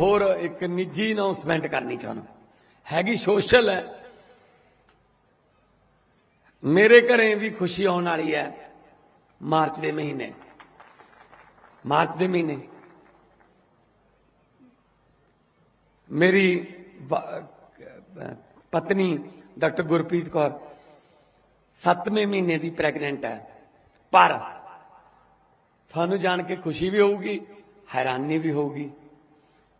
ਹੋਰ ਇੱਕ ਨਿੱਜੀ ਅਨਾਉਂਸਮੈਂਟ ਕਰਨੀ ਚਾਹੁੰਦਾ। ਹੈਗੀ ਸੋਸ਼ਲ ਹੈ। ਮੇਰੇ ਘਰੇ ਵੀ ਖੁਸ਼ੀ ਆਉਣ ਵਾਲੀ ਹੈ ਮਾਰਚ ਦੇ ਮਹੀਨੇ। ਮਾਰਚ ਦੇ ਮਹੀਨੇ। ਮੇਰੀ ਪਤਨੀ ਡਾਕਟਰ ਗੁਰਪ੍ਰੀਤ ਕੌਰ 7ਵੇਂ ਮਹੀਨੇ ਦੀ ਪ੍ਰੈਗਨੈਂਟ ਹੈ। ਪਰ ਤੁਹਾਨੂੰ ਜਾਣ ਕੇ ਖੁਸ਼ੀ ਵੀ ਹੋਊਗੀ, ਹੈਰਾਨੀ ਵੀ ਹੋਊਗੀ।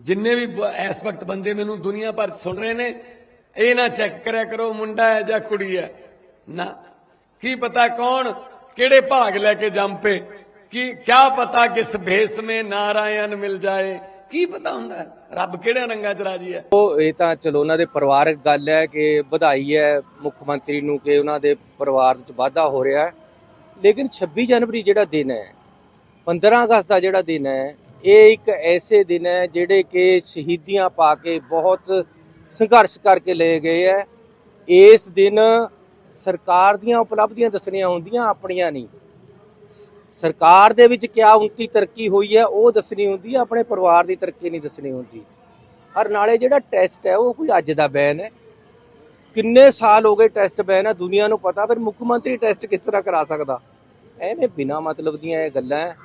ਜਿੰਨੇ ਵੀ ਇਸ ਵਕਤ ਬੰਦੇ ਮੈਨੂੰ ਦੁਨੀਆ ਭਰ 'ਚ ਸੁਣ ਰਹੇ ਨੇ, ਇਹ ਨਾ ਚੈੱਕ ਕਰਿਆ ਕਰੋ, ਮੁੰਡਾ ਹੈ ਜਾਂ ਕੁੜੀ ਹੈ। ਨਾ। ਕੀ ਪਤਾ ਕੌਣ ਕਿਹੜੇ ਭਾਗ ਲੈ ਕੇ ਜੰਮ ਪੇ ਕੀ, ਕਿਆ ਪਤਾ ਕਿਸ ਭੇਸ ਮੇ ਨਾਰਾਇਣ ਮਿਲ ਜਾਏ? ਕੀ ਪਤਾ ਹੁੰਦਾ? ਰੱਬ ਕਿਹੜੇ ਰੰਗਾਂ 'ਚ ਰਾਜੀ ਹੈ? ਉਹ, ਇਹ ਤਾਂ ਚਲੋ, ਉਹਨਾਂ ਦੇ ਪਰਿਵਾਰਕ ਗੱਲ ਹੈ ਕਿ ਵਧਾਈ ਹੈ ਮੁੱਖ ਮੰਤਰੀ ਨੂੰ ਕਿ ਉਹਨਾਂ ਦੇ ਪਰਿਵਾਰ ਵਿੱਚ ਵਾਧਾ ਹੋ ਰਿਹਾ ਹੈ। ਲੇਕਿਨ 26 ਜਨਵਰੀ ਜਿਹੜਾ ਦਿਨ ਹੈ 15 ਅਗਸਤ ਦਾ ਜਿਹੜਾ ਦਿਨ ਹੈ ਇਹ ਇੱਕ ਐਸੇ ਦਿਨ ਹੈ ਜਿਹੜੇ ਕਿ ਸ਼ਹੀਦੀਆਂ ਪਾ ਕੇ ਬਹੁਤ ਸੰਘਰਸ਼ ਕਰਕੇ ਲਏ ਗਏ ਹੈ। ਇਸ ਦਿਨ ਸਰਕਾਰ ਦੀਆਂ ਉਪਲਬਧੀਆਂ ਦੱਸਣੀਆਂ ਹੁੰਦੀਆਂ ਆਪਣੀਆਂ ਨਹੀਂ। ਸਰਕਾਰ ਦੇ ਵਿੱਚ ਕਿਆ ਉੱਨਤੀ ਤਰੱਕੀ ਹੋਈ ਹੈ ਉਹ ਦੱਸਣੀ ਹੁੰਦੀ ਹੈ ਆਪਣੇ ਪਰਿਵਾਰ ਦੀ ਤਰੱਕੀ ਨਹੀਂ ਦੱਸਣੀ ਹੁੰਦੀ। ਔਰ ਨਾਲੇ ਜਿਹੜਾ ਟੈਸਟ ਹੈ ਉਹ ਕੋਈ ਅੱਜ ਦਾ ਬੈਨ ਹੈ। ਕਿੰਨੇ ਸਾਲ ਹੋ ਗਏ ਟੈਸਟ ਬੈਨ ਹੈ ਦੁਨੀਆ ਨੂੰ ਪਤਾ ਫਿਰ ਮੁੱਖ ਮੰਤਰੀ ਟੈਸਟ ਕਿਸ ਤਰ੍ਹਾਂ ਕਰਾ ਸਕਦਾ? ਐਵੇਂ ਬਿਨਾ ਮਤਲਬ ਦੀਆਂ ਇਹ ਗੱਲਾਂ ਹੈ,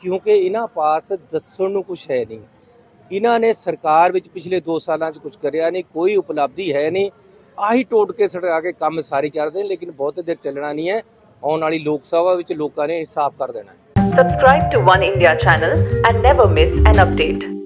ਕਿਉਂਕਿ ਇਹਨਾਂ ਪਾਸ ਦੱਸਣ ਨੂੰ ਕੁਝ ਹੈ ਨਹੀਂ। ਇਹਨਾਂ ਨੇ ਸਰਕਾਰ ਵਿੱਚ ਪਿਛਲੇ 2 ਸਾਲਾਂ 'ਚ ਕੁਝ ਕਰਿਆ ਨਹੀਂ, ਕੋਈ ਉਪਲਬਧੀ ਹੈ ਨਹੀਂ। ਆਹੀ ਟੋਟਕੇ ਸੜਕਾ ਕੇ ਕੰਮ ਸਾਰੇ ਚੱਲਦੇ ਨੇ, ਲੇਕਿਨ ਬਹੁਤ ਦੇਰ ਚੱਲਣਾ ਨਹੀਂ ਹੈ। ਆਉਣ ਵਾਲੀ ਲੋਕ ਸਭਾ ਵਿੱਚ ਲੋਕਾਂ ਨੇ ਇਨਸਾਫ ਕਰ ਦੇਣਾ ਹੈ। Subscribe to One India channel and never miss an update.